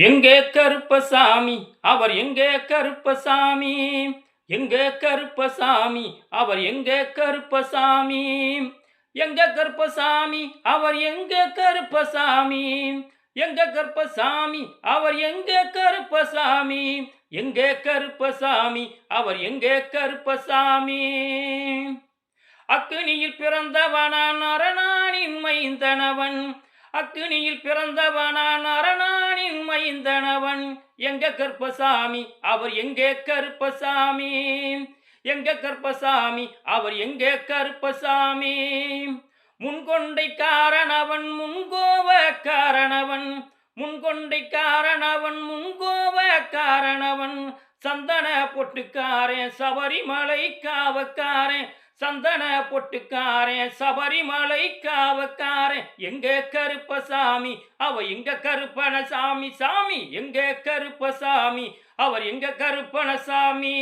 எங்கே கருப்பசாமி அவர் எங்கே கருப்பசாமி எங்கே கருப்பசாமி அவர் எங்கே கருப்பசாமி எங்க கருப்பசாமி அவர் எங்க கருப்பசாமி எங்க கருப்பசாமி அவர் எங்க கருப்பசாமி எங்கே கருப்பசாமி அவர் எங்கே கருப்பசாமி அக்கினியில் பிறந்தவனான் அரணானின் மைந்தனவன் அக்கினியில் பிறந்தவனான் அரணானின் மைந்தனவன் எங்க கற்பசாமி? அவர் எங்கே கற்பசாமி? எங்க கற்பசாமி? அவர் எங்கே கற்பசாமி? முன்கொண்டை காரணவன் முன்கோவ காரணவன் முன்கொண்டை காரணவன் முன்கோவ காரணவன் சந்தன பொட்டுக்காரன் சபரிமலை காவக்காரன். சந்தன பொட்டுக்காரன் சபரிமலை காவக்காரன் எங்க கருப்பசாமி? அவ எங்க கருப்பன சாமி சாமி எங்க கருப்பசாமி? அவர் எங்க கருப்பணசாமி